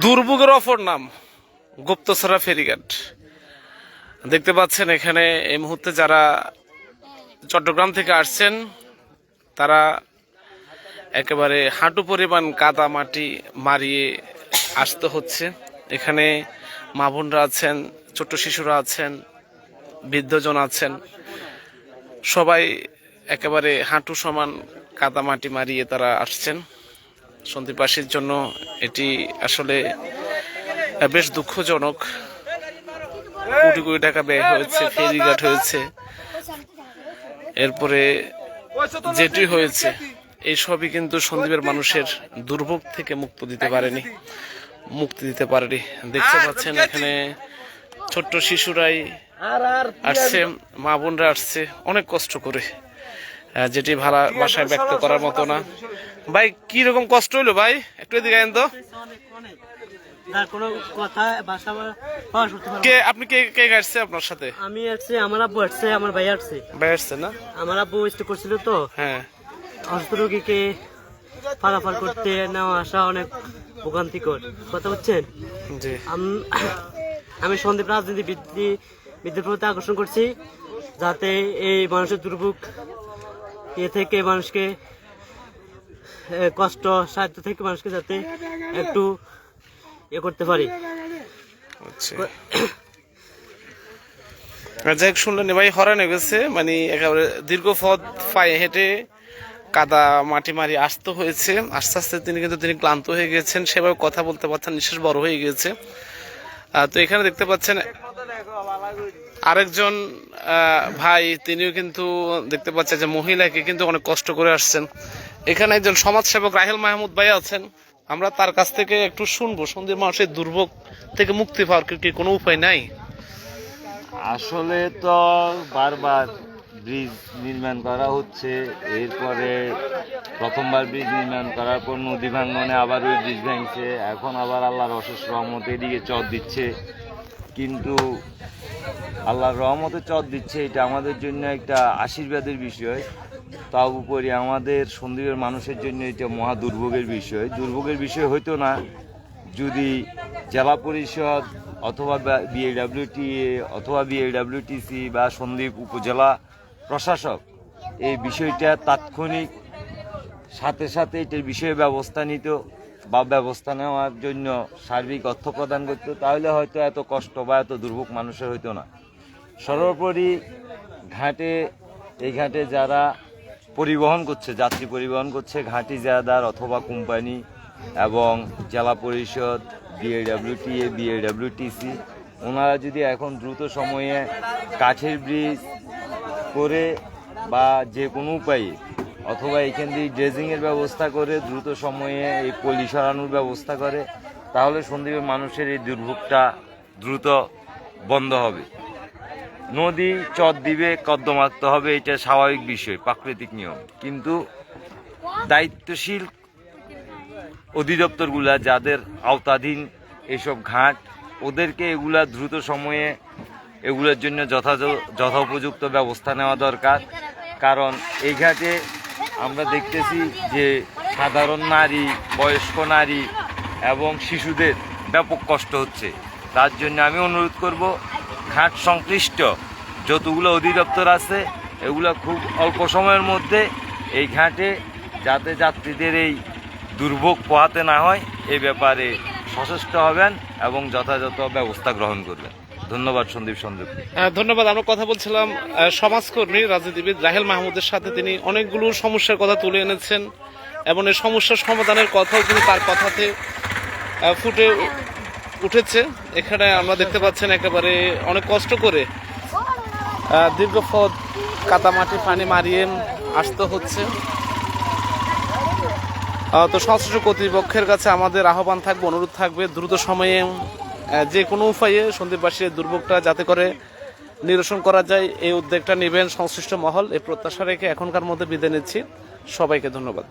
দুর্ভোগের অপর নাম গুপ্তছড়া ফেরিঘাট। দেখতে পাচ্ছেন এখানে এই মুহূর্তে যারা চট্টগ্রাম থেকে আসছেন, তারা একেবারে হাঁটু পরিমাণ কাদা মাটি মারিয়ে আসতে হচ্ছে। এখানে মা বোনরা আছেন, ছোট্ট শিশুরা আছেন, বৃদ্ধজন আছেন। সবাই একেবারে হাঁটু সমান কাদা মাটি মারিয়ে তারা আসছেন। সন্দীপবাসীর জন্য এটি আসলে বেশ দুঃখজনক। কোটি কোটি টাকা ব্যয় হয়েছে ফেরিঘাট হয়েছে। এরপরে যেটি হয়েছে এই সবই কিন্তু সন্দীপের মানুষের দুর্ভোগ থেকে মুক্ত দিতে পারেনি। মুক্তি দিতে পারেনি। দেখতে পাচ্ছেন এখানে ছোট্ট শিশুরাই আসছে মা বোনরা আসছে অনেক কষ্ট করে। যেটি ভাড়া বাসায় ব্যক্ত করার মতো না। ভাই কি রকম কষ্ট হলো ভাই? একটু এদিকে আইন তো। কে আপনি কে কে আসছে আপনার সাথে? আমি আসছি আমার আব্বু আসছে আমার ভাই আসছে। ভাই আসছে না? আমার আব্বু করছিল তো। হ্যাঁ। অসুস্থ রোগীকে করতে নেওয়া আসা অনেক ভোগান্তিকর। কথা হচ্ছেন জি। আম- আমি সন্দীপ রাজনীতি বৃদ্ধি বৃদ্ধির প্রতি আকর্ষণ করছি যাতে এই মানুষের দুর্ভোগ এ থেকে মানুষকে কষ্ট সাহায্য থেকে মানুষকে যাতে একটু এ করতে পারি। আচ্ছা। যাই হোক, শুনলেন ভাই হরান গেছে। মানে একেবারে দীর্ঘ পথ পায়ে হেঁটে কাদা মাটি মারি আসতে হয়েছে। আস্তে আস্তে তিনি কিন্তু, তিনি ক্লান্ত হয়ে গেছেন। সেভাবে কথা বলতে পারছেন নিঃশ্বাস বড় হয়ে গেছে। তো এখানে দেখতে পাচ্ছেন আরেকজন ভাই, তিনিও কিন্তু দেখতে পাচ্ছেন যে মহিলাকে কিন্তু অনেক কষ্ট করে আসছেন। এখানে একজন সমাজসেবক রাহেল মাহমুদ ভাই আছেন। আমরা তার কাছ থেকে একটু শুনব। সন্ধ্যের মানুষের দুর্ভোগ থেকে মুক্তি পাওয়ার কি কোনো উপায় নাই? আসলে তো বারবার ব্রিজ নির্মাণ করা হচ্ছে। এরপরে প্রথমবার ব্রিজ নির্মাণ করার পর নদী ভাঙ্গনে আবার ওই ব্রিজ ভাঙছে। এখন আবার আল্লাহর অশেষ রহমতে এদিকে চর দিচ্ছে। কিন্তু আল্লাহর রহমতে চর দিচ্ছে, এটা আমাদের জন্য একটা আশীর্বাদের বিষয়। তার উপরে আমাদের সন্দীপের মানুষের জন্য এটা মহা দুর্ভোগের বিষয়। দুর্ভোগের বিষয় হইতো না, যদি জেলা পরিষদ অথবা বিএডাব্লিউটিএ অথবা বিএডাব্লিউটিসি বা সন্দ্বীপ উপজেলা প্রশাসক, এই বিষয়টা তাৎক্ষণিক সাথে সাথে এটার বিষয়ে ব্যবস্থা নিত। বা ব্যবস্থা নেওয়ার জন্য সার্বিক অর্থ প্রদান করতো তাহলে হয়তো এত কষ্ট বা এত দুর্ভোগ মানুষের হইতো না। সর্বোপরি ঘাটে, এই ঘাটে যারা পরিবহন করছে, যাত্রী পরিবহন করছে, ঘাটি জাদার অথবা কোম্পানি এবং জেলা পরিষদ বিএডাব্লিউটিএ বিএডাব্লিউটিসি ওনারা যদি এখন দ্রুত সময়ে কাঠের ব্রিজ করে বা যে কোনো উপায়ে অথবা এখান দিয়ে ড্রেজিংয়ের ব্যবস্থা করে, দ্রুত সময়ে এই পলি সরানোর ব্যবস্থা করে, তাহলে সন্দীপের মানুষের এই দুর্ভোগটা দ্রুত বন্ধ হবে। নদী চর দিবে কদ্দমাক্ত হবে, এটা স্বাভাবিক বিষয়, প্রাকৃতিক নিয়ম। কিন্তু দায়িত্বশীল অধিদপ্তরগুলা, যাদের আওতাধীন এসব ঘাট, ওদেরকে এগুলা দ্রুত সময়ে এগুলোর জন্য যথাযথ, যথোপযুক্ত ব্যবস্থা নেওয়া দরকার। কারণ এই ঘাটে আমরা দেখতেছি যে সাধারণ নারী, বয়স্ক নারী এবং শিশুদের ব্যাপক কষ্ট হচ্ছে। তার জন্য আমি অনুরোধ করব, ঘাট সংশ্লিষ্ট যতগুলো অধিদপ্তর আছে, এগুলো খুব অল্প সময়ের মধ্যে এই ঘাটে যাতে যাত্রীদের এই দুর্ভোগ পোহাতে না হয়, এ ব্যাপারে সচেষ্ট হবেন এবং যথাযথ ব্যবস্থা গ্রহণ করবেন। ধন্যবাদ সন্দীপ সন্দীপ। ধন্যবাদ, আমরা কথা বলছিলাম সমাজকর্মী রাজনীতিবিদ রাহেল মাহমুদের সাথে। তিনি অনেকগুলো সমস্যার কথা তুলে এনেছেন এবং এই সমস্যার সমাধানের কথাও কিন্তু তার কথাতে ফুটে উঠেছে। এখানে আমরা দেখতে পাচ্ছেন একেবারে অনেক কষ্ট করে দীর্ঘ পথ কাদামাটি পানি মারিয়ে আসতে হচ্ছে। তো সংশ্লিষ্ট কর্তৃপক্ষের কাছে আমাদের আহ্বান থাকবে, অনুরোধ থাকবে, দ্রুত সময়ে যে কোনো উপায়ে সন্দীপবাসীর দুর্ভোগটা যাতে করে নিরসন করা যায়, এই উদ্যোগটা নেবেন সংশ্লিষ্ট মহল। এই প্রত্যাশা রেখে এখনকার মধ্যে বিদায় নিচ্ছি। সবাইকে ধন্যবাদ।